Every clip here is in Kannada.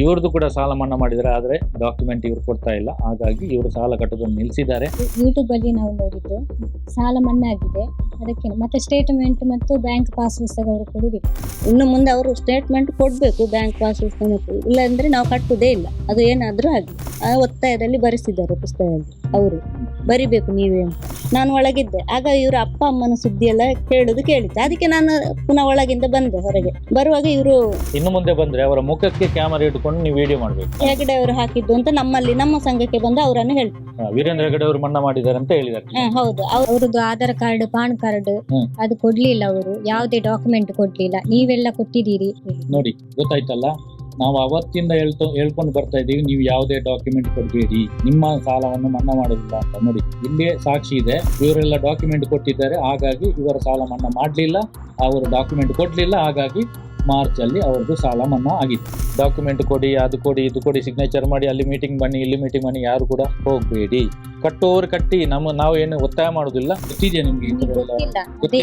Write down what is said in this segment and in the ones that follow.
ಇವ್ರದ್ದು ಕೂಡ ಸಾಲ ಮನ್ನಾ ಮಾಡಿದ್ರೆ ಆದ್ರೆ ಡಾಕ್ಯುಮೆಂಟ್ ಇವ್ರು ಕೊಡ್ತಾ ಇಲ್ಲ. ಹಾಗಾಗಿ ಇವರು ಸಾಲ ಕಟ್ಟೋದನ್ನು ನಿಲ್ಲಿಸಿದ್ದಾರೆ ಯೂಟ್ಯೂಬ್ ಅಲ್ಲಿ ನಾವು ನೋಡಿದ್ದು ಸಾಲ ಮನ್ನಾ ಆಗಿದೆ. ಅದಕ್ಕೆ ಮತ್ತೆ ಸ್ಟೇಟ್ಮೆಂಟ್ ಮತ್ತು ಬ್ಯಾಂಕ್ ಪಾಸ್ ಪುಸ್ತಕ ಅವರು ಕೊಡುವುದಿಲ್ಲ ಇನ್ನು ಮುಂದೆ ಅವರು ಸ್ಟೇಟ್ಮೆಂಟ್ ಕೊಡಬೇಕು ಬ್ಯಾಂಕ್ ಪಾಸ್ ಪುಸ್ತಕ ಇಲ್ಲ ಅಂದ್ರೆ ನಾವು ಕಟ್ಟುವುದೇ ಇಲ್ಲ. ಅದು ಏನಾದರೂ ಆಗಿ ಆ ಒತ್ತಾಯದಲ್ಲಿ ಬರೆಸಿದ್ದಾರೆ ಪುಸ್ತಕದಲ್ಲಿ ಅವರು. ಬರಿಬೇಕು ನೀವೇ ಅಂತ. ನಾನು ಒಳಗಿದ್ದೆ. ಆಗ ಇವರ ಅಪ್ಪ ಅಮ್ಮನ ಸುದ್ದಿ ಎಲ್ಲ ಕೇಳುದು ಕೇಳಿದ್ದೆ. ಅದಕ್ಕೆ ನಾನು ಪುನಃ ಒಳಗಿಂದ ಬಂದೆ ಹೊರಗೆ. ಬರುವಾಗ ಇವರು ಇನ್ನು ಮುಂದೆ ಬಂದ್ರೆ ಅವರ ಮುಖಕ್ಕೆ ಕ್ಯಾಮರಾ ಇಟ್ಕೊಂಡು ನೀವು ವಿಡಿಯೋ ಮಾಡಬೇಕು. ಹೆಗಡೆ ಅವರು ಹಾಕಿದ್ದು ಅಂತ ನಮ್ಮಲ್ಲಿ ನಮ್ಮ ಸಂಘಕ್ಕೆ ಬಂದು ಅವರನ್ನು ಹೇಳ್ತಾರೆ ವೀರೇಂದ್ರ ಹೆಗಡೆ ಅವರು ಮನ್ನಾ ಮಾಡಿದ್ದಾರೆ ಅಂತ ಹೇಳಿದ್ದಾರೆ. ಹಾ, ಹೌದು. ಅವ್ರು ಅವರದ್ದು ಆಧಾರ್ ಕಾರ್ಡ್ ಪಾನ್ ಕಾರ್ಡ್ ಹ್ಮ್. ಅದು ಕೊಡ್ಲಿಲ್ಲ ಅವರು. ಯಾವುದೇ ಡಾಕ್ಯುಮೆಂಟ್ ಕೊಡ್ಲಿಲ್ಲ. ನೀವೆಲ್ಲ ಕೊಟ್ಟಿದ್ದೀರಿ. ನೋಡಿ ಗೊತ್ತಾಯ್ತಲ್ಲ? ನಾವು ಅವತ್ತಿಂದ ಹೇಳ್ತು ಹೇಳ್ಕೊಂಡು ಬರ್ತಾ ಇದ್ದೀವಿ. ನೀವು ಯಾವುದೇ ಡಾಕ್ಯುಮೆಂಟ್ ಕೊಡಬೇಡಿ. ನಿಮ್ಮ ಸಾಲವನ್ನು ಮನ್ನಾ ಮಾಡೋದಿಲ್ಲ ಅಂತ. ನೋಡಿ ಇಲ್ಲೇ ಸಾಕ್ಷಿ ಇದೆ. ಇವರೆಲ್ಲ ಡಾಕ್ಯುಮೆಂಟ್ ಕೊಟ್ಟಿದ್ದಾರೆ. ಹಾಗಾಗಿ ಇವರ ಸಾಲ ಮನ್ನಾ ಮಾಡಲಿಲ್ಲ. ಅವರು ಡಾಕ್ಯುಮೆಂಟ್ ಕೊಡಲಿಲ್ಲ. ಹಾಗಾಗಿ ಮಾರ್ಚ್ ಅಲ್ಲಿ ಅವ್ರದ್ದು ಸಾಲ ಮನ್ನಾ ಆಗಿತ್ತು. ಡಾಕ್ಯುಮೆಂಟ್ ಕೊಡಿ ಅದು ಕೊಡಿ ಇದು ಕೊಡಿ ಸಿಗ್ನೇಚರ್ ಮಾಡಿ ಅಲ್ಲಿ ಮೀಟಿಂಗ್ ಬನ್ನಿ ಇಲ್ಲಿ ಮೀಟಿಂಗ್ ಬನ್ನಿ ಯಾರು ಕೂಡ ಹೋಗಬೇಡಿ. ಕಟ್ಟೋರು ಕಟ್ಟಿ ನಮ್ಮ ನಾವು ಏನು ಒತ್ತಾಯ ಮಾಡೋದಿಲ್ಲ. ಗೊತ್ತಿದೆಯಾ ನಿಮ್ಗೆ ಗೊತ್ತಿಲ್ಲ. ಗೊತ್ತೇ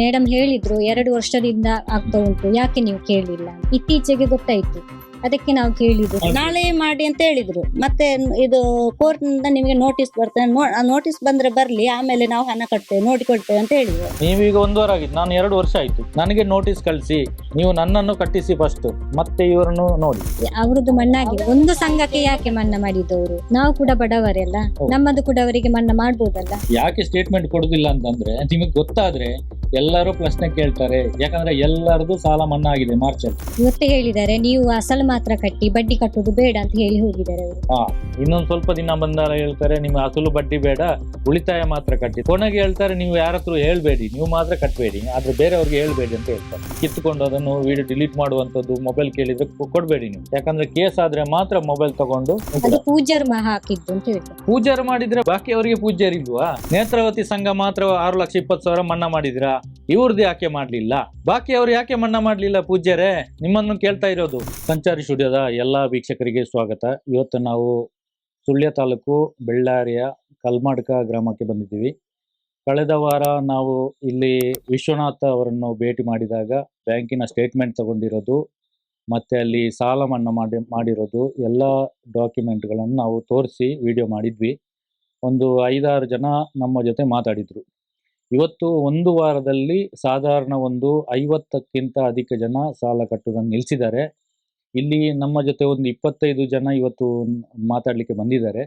ಮೇಡಮ್ ಹೇಳಿದ್ರು ಎರಡು ವರ್ಷದಿಂದ ಆಗ್ತಾ ಉಂಟು. ಯಾಕೆ ನೀವು ಕೇಳಿಲ್ಲ? ಇತ್ತೀಚೆಗೆ ಗೊತ್ತಾಯ್ತು. ಅದಕ್ಕೆ ನಾವು ಕೇಳಿದ್ರು ನಾಳೆ ಮಾಡಿ ಅಂತ ಹೇಳಿದ್ರು. ಮತ್ತೆ ಇದು ಕೋರ್ಟ್ನಿಂದ ನಿಮಗೆ ನೋಟಿಸ್ ಬರ್ತದೆ. ನೋಟಿಸ್ ಬಂದ್ರೆ ಬರ್ಲಿ ಆಮೇಲೆ ನಾವು ಹಣ ಕಟ್ತೇವೆ ನೋಡಿ ಕೊಡ್ತೇವೆ ಅಂತ ಹೇಳಿದ್ರು. ನೀವೀಗ ಒಂದು ವಾರ ಆಗಿದೆ ನಾನು ಎರಡು ವರ್ಷ ಆಯ್ತು. ನನಗೆ ನೋಟಿಸ್ ಕಳಿಸಿ. ನೀವು ನನ್ನನ್ನು ಕಟ್ಟಿಸಿ ಫಸ್ಟ್ ಮತ್ತೆ ಇವರನ್ನು ನೋಡಿ. ಅವರದ್ದು ಮಣ್ಣಾಗಿ ಒಂದು ಸಂಘಕ್ಕೆ ಯಾಕೆ ಮನ್ನಾ ಮಾಡಿದವರು? ನಾವು ಕೂಡ ಬಡವರೆಲ್ಲ ನಮ್ಮದು ಕೂಡ ಅವರಿಗೆ ಮನ್ನಾ ಮಾಡ್ಬೋದಲ್ಲ? ಯಾಕೆ ಸ್ಟೇಟ್ಮೆಂಟ್ ಕೊಡುದಿಲ್ಲ ಅಂತಂದ್ರೆ ನಿಮಗೆ ಗೊತ್ತಾದ್ರೆ ಎಲ್ಲರೂ ಪ್ರಶ್ನೆ ಕೇಳ್ತಾರೆ. ಯಾಕಂದ್ರೆ ಎಲ್ಲರದು ಸಾಲ ಮನ್ನಾ ಆಗಿದೆ ಮಾರ್ಚ್ ಅಲ್ಲಿ. ಇವತ್ತೇ ಹೇಳಿದ್ದಾರೆ ನೀವು ಅಸಲು ಮಾತ್ರ ಕಟ್ಟಿ ಬಡ್ಡಿ ಕಟ್ಟುದು ಬೇಡ ಅಂತ ಹೇಳಿ ಹೋಗಿದ್ದಾರೆ ಅವರು. ಹಾ ಇನ್ನೊಂದು ಸ್ವಲ್ಪ ದಿನ ಬಂದಾಗ ಹೇಳ್ತಾರೆ ನಿಮ್ಮ ಅಸಲು ಬಡ್ಡಿ ಬೇಡ ಉಳಿತಾಯ ಮಾತ್ರ ಕಟ್ಟಿ. ಕೊನೆಗೆ ಹೇಳ್ತಾರೆ ನೀವು ಯಾರ ಹತ್ರ ಹೇಳ್ಬೇಡಿ ನೀವು ಮಾತ್ರ ಕಟ್ಟಬೇಡಿ ಆದ್ರೆ ಬೇರೆಯವ್ರಿಗೆ ಹೇಳ್ಬೇಡಿ ಅಂತ ಹೇಳ್ತಾರೆ. ಕಿತ್ಕೊಂಡು ಅದನ್ನು ವಿಡಿಯೋ ಡಿಲೀಟ್ ಮಾಡುವಂತದ್ದು ಮೊಬೈಲ್ ಕೇಳಿದ್ರೆ ಕೊ- ಕೊಡ್ಬೇಡಿ ನೀವು. ಯಾಕಂದ್ರೆ ಕೇಸ್ ಆದ್ರೆ ಮಾತ್ರ ಮೊಬೈಲ್ ತಗೊಂಡು ಅದು ಪೂಜಾರ್ ಹಾಕಿದ್ದು ಅಂತ ಹೇಳ್ತಾರೆ. ಪೂಜಾರ್ ಮಾಡಿದ್ರೆ ಬಾಕಿ ಅವರಿಗೆ ಪೂಜ್ಯರು ಇಲ್ವಾ ನೇತ್ರಾವತಿ ಸಂಘ ಮಾತ್ರ ಆರು ಲಕ್ಷ ಇಪ್ಪತ್ತು ಸಾವಿರ ಮನ್ನಾ ಮಾಡಿದ್ರಾ? ಇವ್ರದ್ದು ಯಾಕೆ ಮಾಡ್ಲಿಲ್ಲ? ಬಾಕಿ ಅವ್ರು ಯಾಕೆ ಮನ್ನಾ ಮಾಡ್ಲಿಲ್ಲ ಪೂಜ್ಯರೇ? ನಿಮ್ಮನ್ನು ಕೇಳ್ತಾ ಇರೋದು. ಸಂಚಾರಿ ಸ್ಟುಡಿಯೋದ ಎಲ್ಲಾ ವೀಕ್ಷಕರಿಗೆ ಸ್ವಾಗತ. ಇವತ್ತು ನಾವು ಸುಳ್ಯ ತಾಲೂಕು ಬೆಳ್ಳಾರಿಯ ಕಲ್ಮಾಡ್ಕ ಗ್ರಾಮಕ್ಕೆ ಬಂದಿದ್ದೀವಿ. ಕಳೆದ ವಾರ ನಾವು ಇಲ್ಲಿ ವಿಶ್ವನಾಥ ಅವರನ್ನು ಭೇಟಿ ಮಾಡಿದಾಗ ಬ್ಯಾಂಕಿನ ಸ್ಟೇಟ್ಮೆಂಟ್ ತಗೊಂಡಿರೋದು, ಮತ್ತೆ ಅಲ್ಲಿ ಸಾಲ ಮನ್ನಾ ಮಾಡಿ, ಮಾಡಿರೋದು, ಎಲ್ಲ ಡಾಕ್ಯುಮೆಂಟ್ಗಳನ್ನು ನಾವು ತೋರಿಸಿ ವಿಡಿಯೋ ಮಾಡಿದ್ವಿ. ಒಂದು ಐದಾರು ಜನ ನಮ್ಮ ಜೊತೆ ಮಾತಾಡಿದ್ರು. ಇವತ್ತು ಒಂದು ವಾರದಲ್ಲಿ ಸಾಧಾರಣ ಒಂದು ಐವತ್ತಕ್ಕಿಂತ ಅಧಿಕ ಜನ ಸಾಲ ಕಟ್ಟುವುದನ್ನು ನಿಲ್ಲಿಸಿದ್ದಾರೆ. ಇಲ್ಲಿ ನಮ್ಮ ಜೊತೆ ಒಂದು ಇಪ್ಪತ್ತೈದು ಜನ ಇವತ್ತು ಮಾತಾಡಲಿಕ್ಕೆ ಬಂದಿದ್ದಾರೆ.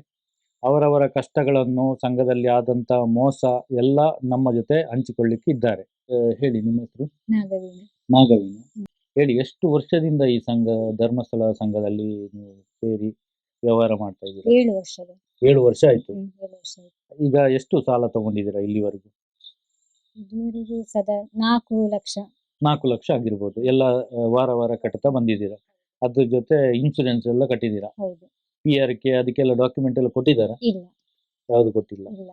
ಅವರವರ ಕಷ್ಟಗಳನ್ನು ಸಂಘದಲ್ಲಿ ಆದಂತ ಮೋಸ ಎಲ್ಲ ನಮ್ಮ ಜೊತೆ ಹಂಚಿಕೊಳ್ಳಿಕ್ಕೆ ಇದ್ದಾರೆ. ಹೇಳಿ ನಿಮ್ಮ ಹೆಸರು? ನಾಗವೇಣಿ. ನಾಗವೀನ ಹೇಳಿ ಎಷ್ಟು ವರ್ಷದಿಂದ ಈ ಸಂಘ ಧರ್ಮಸ್ಥಳ ಸಂಘದಲ್ಲಿ ನೀವು ಸೇರಿ ವ್ಯವಹಾರ ಮಾಡ್ತಾ ಇದ್ದೀರಾ? ಏಳು ವರ್ಷ ಆಯ್ತು. ಏಳು ವರ್ಷ ಆಯ್ತು. ಈಗ ಎಷ್ಟು ಸಾಲ ತಗೊಂಡಿದ್ದೀರಾ ಇಲ್ಲಿವರೆಗೂ? ಇದುವರೆಗೂ ಸದಾ ನಾಲ್ಕು ಲಕ್ಷ. ನಾಲ್ಕು ಲಕ್ಷ ಆಗಿರ್ಬೋದು. ಎಲ್ಲ ಆ, ವಾರ ವಾರ ಕಟ್ತಾ ಬಂದಿದ್ದೀರಾ. ಅದ್ರ ಜೊತೆ ಇನ್ಸೂರೆನ್ಸ್ ಎಲ್ಲ ಕಟ್ಟಿದ್ದೀರಾ. ಹೌದು. ಪಿ ಆರ್ ಕೆ ಅದಕ್ಕೆಲ್ಲ ಡಾಕ್ಯುಮೆಂಟ್ ಎಲ್ಲ ಕೊಟ್ಟಿದ್ದಾರಾ? ಇಲ್ಲ. ಯಾವುದು ಕೊಟ್ಟಿಲ್ಲ. ಇಲ್ಲ.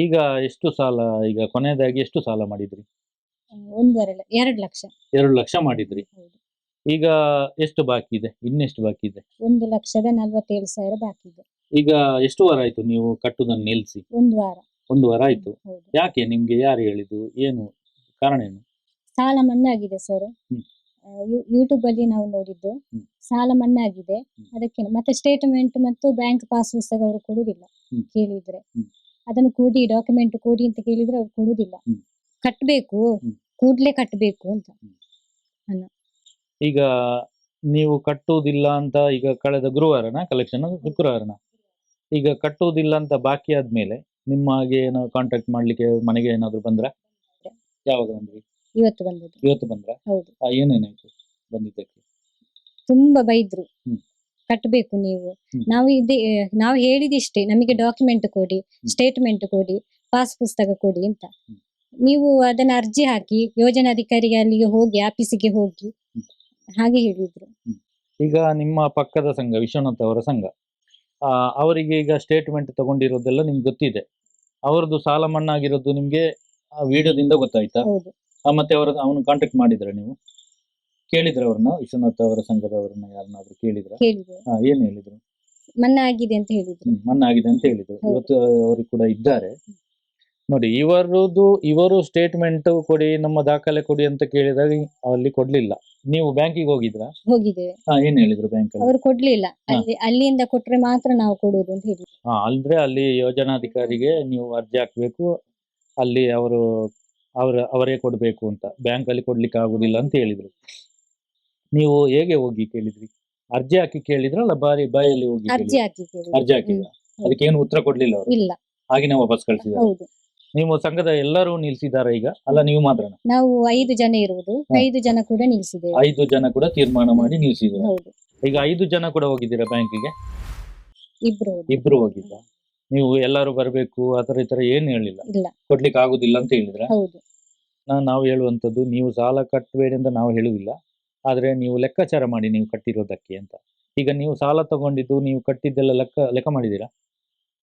ಈಗ ಎಷ್ಟು ಸಾಲ ಈಗ ಕೊನೆಯದಾಗಿ ಎಷ್ಟು ಸಾಲ ಮಾಡಿದ್ರಿ? ಹ್ಮ್, ಒಂದೂವರೆ ಲ- ಎರಡು ಲಕ್ಷ. ಎರಡು ಲಕ್ಷ ಮಾಡಿದ್ರಿ. ಹೌದು. ಈಗ ಎಷ್ಟು ಬಾಕಿ ಇದೆ? ಇನ್ನೆಷ್ಟು ಬಾಕಿ ಇದೆ? ಒಂದು ಲಕ್ಷದ ನಲ್ವತ್ತೇಳು ಸಾವಿರ ಬಾಕಿ ಇದೆ. ಈಗ ಎಷ್ಟು ವಾರ ಆಯ್ತು ನೀವು ಕಟ್ಟುದನ್ನು ನಿಲ್ಲಿಸಿ ಒಂದು ವಾರ. ಒಂದು ವಾರ ಆಯ್ತು. ಹೌದು. ಯಾಕೆ ನಿಮ್ಗೆ ಯಾರು ಹೇಳಿದ್ದು? ಏನು ಕಾರಣ ಏನು? ಸಾಲ ಮನ್ನಾ ಆಗಿದೆ ಸರ್. ಹ್ಮ್. ಯೂಟ್ಯೂಬ್ ಅಲ್ಲಿ ನಾವು ನೋಡಿದ್ದು. ಹ್ಮ್. ಸಾಲ ಮನ್ನಾ ಆಗಿದೆ ಹ್ಮ್. ಅದಕ್ಕೆ ಮತ್ತೆ ಸ್ಟೇಟ್ಮೆಂಟ್ ಮತ್ತು ಬ್ಯಾಂಕ್ ಪಾಸ್ ಪುಸ್ತಕ ಅವರು ಕೊಡುದಿಲ್ಲ ಹ್ಮ್. ಕೇಳಿದ್ರೆ. ಹ್ಮ್. ಅದನ್ನು ಕೊಡಿ ಡಾಕ್ಯುಮೆಂಟ್ ಕೊಡಿ ಅಂತ ಕೇಳಿದ್ರೆ ಅವ್ರು ಕೊಡುದಿಲ್ಲ ಹ್ಮ್. ಕಟ್ಬೇಕು. ಹ್ಮ್. ಕೂಡ್ಲೆ ಕಟ್ಬೇಕು ಅಂತ. ಈಗ ನೀವು ಕಟ್ಟುವುದಿಲ್ಲ ಅಂತ ಈಗ ಕಳೆದ ಗುರುವಾರನ ಕಲೆಕ್ಷನ್ ಶುಕ್ರವಾರನ? ಈಗ ಕಟ್ಟುವುದಿಲ್ಲ ಅಂತ ಬಾಕಿ ಆದ್ಮೇಲೆ ನಿಮಗೆ ಏನೋ ಕಾಂಟ್ಯಾಕ್ಟ್ ಮಾಡ್ಲಿಕ್ಕೆ ಮನೆಗೆ ಏನಾದ್ರು ಬಂದ್ರ? ಯಾವಾಗ ಬಂದ್ರಿ? ಇವತ್ತು ಬಂದದ್ದು. ಇವತ್ತು ಬಂದ್ರ? ಹೌದು. ಏನೇನಾಯ್ತು ಬಂದಿದ್ದಕ್ಕೆ? ತುಂಬಾ ಬೈದ್ರು. ಕಟ್ಟಬೇಕು ನೀವು. ಹ್ಮ್. ನಾವು ಇದೇ ನಾವು ಹೇಳಿದಿಷ್ಟೇ ನಮಗೆ ಡಾಕ್ಯುಮೆಂಟ್ ಕೊಡಿ ಸ್ಟೇಟ್ಮೆಂಟ್ ಕೊಡಿ ಪಾಸ್ ಪುಸ್ತಕ ಕೊಡಿ ಅಂತ. ಹ್ಮ್. ನೀವು ಅದನ್ನ ಅರ್ಜಿ ಹಾಕಿ ಯೋಜನಾಧಿಕಾರಿಗೆ ಅಲ್ಲಿಗೆ ಹೋಗಿ ಆಫೀಸಿಗೆ ಹೋಗಿ ಹಾಗೆ ಹೇಳಿದ್ರು. ಈಗ ನಿಮ್ಮ ಪಕ್ಕದ ಸಂಘ ವಿಶ್ವನಾಥ್ ಅವರ ಸಂಘ. ಆ, ಅವರಿಗೆ ಈಗ ಸ್ಟೇಟ್ಮೆಂಟ್ ತಗೊಂಡಿರೋದೆಲ್ಲ ನಿಮ್ಗೆ ಗೊತ್ತಿದೆ. ಅವರದ್ದು ಸಾಲ ಮನ್ನಾ ಆಗಿರೋದು ನಿಮ್ಗೆ ಆ ವಿಡಿಯೋದಿಂದ ಗೊತ್ತಾಯ್ತಾ? ಹೌದು. ಆ, ಮತ್ತೆ ಅವರ ಅವನು ಕಾಂಟ್ಯಾಕ್ಟ್ ಮಾಡಿದ್ರೆ ನೀವು? ಕೇಳಿದ್ರ ಅವ್ರನ್ನ? ವಿಶ್ವನಾಥ್ ಅವರ ಸಂಘದವರನ್ನ ಯಾರನ್ನಾದ್ರೂ ಕೇಳಿದ್ರ? ಕೇಳಿದೆ. ಏನ್ ಹೇಳಿದ್ರು? ಮನ್ನಾ ಆಗಿದೆ ಅಂತ ಹೇಳಿದ್ರು. ಹ್ಮ್, ಮನ್ನಾ ಆಗಿದೆ ಅಂತ ಹೇಳಿದ್ರು. ಹೌದು. ಇವತ್ತು ಅವರು ಕೂಡ ಇದ್ದಾರೆ. ನೋಡಿ ಇವರದು ಇವರು ಸ್ಟೇಟ್ಮೆಂಟ್ ಕೊಡಿ ನಮ್ಮ ದಾಖಲೆ ಕೊಡಿ ಅಂತ ಕೇಳಿದಾಗ ಅಲ್ಲಿ ಕೊಡ್ಲಿಲ್ಲ. ನೀವು ಬ್ಯಾಂಕಿಗೆ ಹೋಗಿದ್ರಾ? ಹೋಗಿದ್ದೇವೆ. ಹಾ ಏನ್ ಹೇಳಿದ್ರು ಬ್ಯಾಂಕ್ ಅಲ್ಲಿ? ಅವರು ಕೊಡ್ಲಿಲ್ಲ. ಅಲ್ಲಿ ಅಲ್ಲಿಂದ ಕೊಟ್ರೆ ಮಾತ್ರ ನಾವು ಅಂತ ಹೇಳಿ ಹಾ ಅಂದ್ರೆ ಅಲ್ಲಿ ಯೋಜನಾಧಿಕಾರಿಗೆ ನೀವು ಅರ್ಜಿ ಹಾಕ್ಬೇಕು ಅಲ್ಲಿ ಅವರು ಅವರ ಅವರೇ ಕೊಡ್ಬೇಕು ಅಂತ. ಬ್ಯಾಂಕ್ ಅಲ್ಲಿ ಕೊಡ್ಲಿಕ್ಕೆ ಆಗುದಿಲ್ಲ ಅಂತ ಹೇಳಿದ್ರು. ನೀವು ಹೇಗೆ ಹೋಗಿ ಕೇಳಿದ್ರಿ? ಅರ್ಜಿ ಹಾಕಿ ಕೇಳಿದ್ರಲ್ಲ ಬಾರಿ ಬಾಯಲ್ಲಿ ಹೋಗಿ ಅರ್ಜಿ ಕೇಳಿದ್ರಾ? ಹಾಕಿ ಕೇಳಿದ್ದು. ಅರ್ಜಿ ಹಾಕಿಲ್ಲ ಹ್ಮ್. ಅದಕ್ಕೆ ಏನು ಉತ್ತರ ಕೊಡ್ಲಿಲ್ಲ ಅವರು? ಇಲ್ಲ. ಹಾಗೆ ವಾಪಸ್ ಕಳ್ಸಿದ್ರು ಹೌದು. ನೀವು ಸಂಘದ ಎಲ್ಲರೂ ನಿಲ್ಸಿದ್ದಾರೆ ಈಗ? ಅಲ್ಲ ನೀವು ಮಾತ್ರ ನಾವು ಐದು ಜನ ಇರುವುದು. ಐದು ಜನ ಕೂಡ ನಿಲ್ಸಿದ್ದೇವೆ. ಐದು ಜನ ಕೂಡ ತೀರ್ಮಾನ ಮಾಡಿ ನಿಲ್ಸಿದ್ರು ಹೌದು. ಈಗ ಐದು ಜನ ಕೂಡ ಹೋಗಿದ್ದೀರಾ ಬ್ಯಾಂಕಿಗೆ? ಇಬ್ರು ಹೋದ್ರು. ಇಬ್ರು ಹೋಗಿದ್ದ ನೀವು ಎಲ್ಲರೂ ಬರಬೇಕು ಆತರ ಈ ತರ ಏನು ಹೇಳಿಲ್ಲ? ಇಲ್ಲ. ಕೊಡ್ಲಿಕ್ಕೆ ಆಗುದಿಲ್ಲ ಅಂತ ಹೇಳಿದ್ರ? ಹೌದು. ನಾ- ನಾವು ಹೇಳುವಂತದ್ದು ನೀವು ಸಾಲ ಕಟ್ಟಬೇಡಿ ಅಂತ ನಾವು ಹೇಳುವುದಿಲ್ಲ. ಆದ್ರೆ ನೀವು ಲೆಕ್ಕಾಚಾರ ಮಾಡಿ ನೀವು ಕಟ್ಟಿರೋದಕ್ಕೆ ಅಂತ. ಈಗ ನೀವು ಸಾಲ ತಗೊಂಡಿದ್ದು ನೀವು ಕಟ್ಟಿದ್ದೆಲ್ಲ ಲೆಕ್ಕ ಲೆಕ್ಕ ಮಾಡಿದ್ದೀರಾ?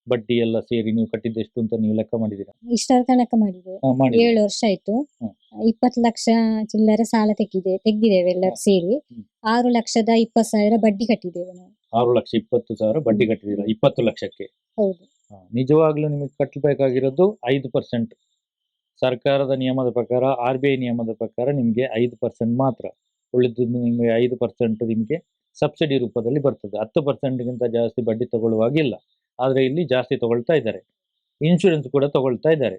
ಬಡ್ಡಿ ಎಲ್ಲ ಸೇರಿ ನೀವು ಕಟ್ಟಿದ್ದು ಎಷ್ಟು ಅಂತ ನೀವು ಲೆಕ್ಕ ಮಾಡಿದ್ದೀರಾ? ಇಷ್ಟರ ತನಕ ಮಾಡಿದ್ದೇವೆ ಹಾ, ಮಾಡಿ ಏಳು ವರ್ಷ ಆಯ್ತು. ಹ್ಮ್. ಇಪ್ಪತ್ತು ಲಕ್ಷ ಚಿಲ್ಲರೆ ಸಾಲ ತೆಗಿದೆ ತೆಗ್ದಿದ್ದೇವೆ ಎಲ್ಲರೂ ಸೇರಿ. ಹ್ಮ್. ಆರು ಲಕ್ಷದ ಇಪ್ಪತ್ತು ಸಾವಿರ ಬಡ್ಡಿ ಕಟ್ಟಿದ್ದೇವೆ ನಾವು. ಆರು ಲಕ್ಷ ಇಪ್ಪತ್ತು ಸಾವಿರ ಬಡ್ಡಿ ಕಟ್ಟಿದ್ದೀರಾ? ಇಪ್ಪತ್ತು ಲಕ್ಷಕ್ಕೆ? ಹೌದು. ಹಾ, ನಿಜವಾಗ್ಲೂ ನಿಮಗೆ ಕಟ್ಟಬೇಕಾಗಿರೋದು ಐದು ಪರ್ಸೆಂಟ್. ಸರ್ಕಾರದ ನಿಯಮದ ಪ್ರಕಾರ ಆರ್ ಬಿ ಐ ನಿಯಮದ ಪ್ರಕಾರ ನಿಮಗೆ ಐದು ಪರ್ಸೆಂಟ್ ಮಾತ್ರ. ಉಳಿದು ನಿಮಗೆ ಐದು ಪರ್ಸೆಂಟ್ ನಿಮಗೆ ಸಬ್ಸಿಡಿ ರೂಪದಲ್ಲಿ ಬರ್ತದೆ. ಹತ್ತು ಪರ್ಸೆಂಟ್ಗಿಂತ ಜಾಸ್ತಿ ಬಡ್ಡಿ ತಗೊಳ್ಳುವಾಗಿಲ್ಲ ಆದರೆ ಇಲ್ಲಿ ಜಾಸ್ತಿ ತಗೊಳ್ತಾ ಇದ್ದಾರೆ. ಇನ್ಶೂರೆನ್ಸ್ ಕೂಡ ತಗೊಳ್ತಾ ಇದ್ದಾರೆ.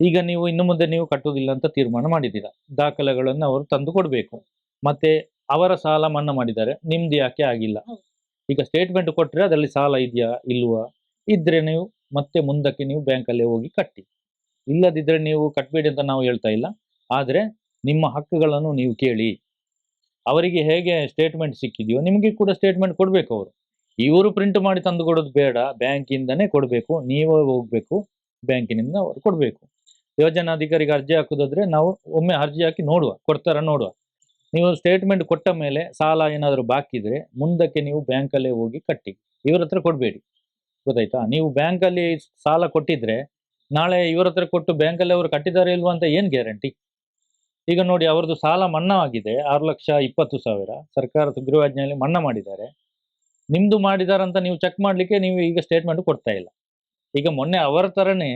ಈಗ ನೀವು ಇನ್ನು ಮುಂದೆ ನೀವು ಕಟ್ಟುವುದಿಲ್ಲ ಅಂತ ತೀರ್ಮಾನ ಮಾಡಿದ್ದೀರಾ? ದಾಖಲೆಗಳನ್ನು ಅವರು ತಂದು ಕೊಡಬೇಕು. ಮತ್ತೆ ಅವರ ಸಾಲ ಮನ್ನಾ ಮಾಡಿದ್ದಾರೆ. ನಿಮ್ದು ಯಾಕೆ ಆಗಿಲ್ಲ? ಈಗ ಸ್ಟೇಟ್ಮೆಂಟ್ ಕೊಟ್ಟರೆ ಅದರಲ್ಲಿ ಸಾಲ ಇದೆಯಾ? ಇಲ್ವಾ? ಇದ್ರೆ ನೀವು ಮತ್ತೆ ಮುಂದಕ್ಕೆ ನೀವು ಬ್ಯಾಂಕಲ್ಲೇ ಹೋಗಿ ಕಟ್ಟಿ. ಇಲ್ಲದಿದ್ರೆ ನೀವು ಕಟ್ಟಬೇಡಿ ಅಂತ ನಾವು ಹೇಳ್ತಾ ಇಲ್ಲ. ಆದರೆ ನಿಮ್ಮ ಹಕ್ಕುಗಳನ್ನು ನೀವು ಕೇಳಿ. ಅವರಿಗೆ ಹೇಗೆ ಸ್ಟೇಟ್ಮೆಂಟ್ ಸಿಕ್ಕಿದೆಯೋ ನಿಮಗೆ ಕೂಡ ಸ್ಟೇಟ್ಮೆಂಟ್ ಕೊಡಬೇಕು ಅವರು. ಇವರು ಪ್ರಿಂಟ್ ಮಾಡಿ ತಂದು ಕೊಡೋದು ಬೇಡ ಬ್ಯಾಂಕಿಂದನೇ ಕೊಡಬೇಕು, ನೀವೇ ಹೋಗ್ಬೇಕು ಬ್ಯಾಂಕಿನಿಂದ ಅವರು ಕೊಡಬೇಕು. ಯೋಜನಾಧಿಕಾರಿಗೆ ಅರ್ಜಿ ಹಾಕೋದಾದ್ರೆ ನಾವು ಒಮ್ಮೆ ಅರ್ಜಿ ಹಾಕಿ ನೋಡುವ, ಕೊಡ್ತಾರ ನೋಡುವ. ನೀವು ಸ್ಟೇಟ್ಮೆಂಟ್ ಕೊಟ್ಟ ಮೇಲೆ ಸಾಲ ಏನಾದರೂ ಬಾಕಿ ಇದ್ರೆ ಮುಂದಕ್ಕೆ ನೀವು ಬ್ಯಾಂಕಲ್ಲೇ ಹೋಗಿ ಕಟ್ಟಿ, ಇವ್ರ ಹತ್ರ ಕೊಡಬೇಡಿ. ಗೊತ್ತಾಯ್ತಾ? ನೀವು ಬ್ಯಾಂಕಲ್ಲಿ ಸಾಲ ಕೊಟ್ಟಿದ್ರೆ ನಾಳೆ ಇವ್ರ ಹತ್ರ ಕೊಟ್ಟು ಬ್ಯಾಂಕಲ್ಲಿ ಅವರು ಕಟ್ಟಿದ್ದಾರೆ ಇಲ್ವಾ ಅಂತ ಏನು ಗ್ಯಾರಂಟಿ ಈಗ ನೋಡಿ ಅವ್ರದ್ದು ಸಾಲ ಮನ್ನಾ ಆಗಿದೆ, ಆರು ಲಕ್ಷ ಇಪ್ಪತ್ತು ಸಾವಿರ ಸರ್ಕಾರ ಸುಗ್ರೀವಾಜ್ಞೆಯಲ್ಲಿ ಮನ್ನಾ ಮಾಡಿದ್ದಾರೆ. ನಿಮ್ದು ಮಾಡಿದಾರಂತ ನೀವು ಚೆಕ್ ಮಾಡಲಿಕ್ಕೆ ನೀವು ಈಗ ಸ್ಟೇಟ್ಮೆಂಟ್ ಕೊಡ್ತಾ ಇಲ್ಲ. ಈಗ ಮೊನ್ನೆ ಅವರ ಥರನೇ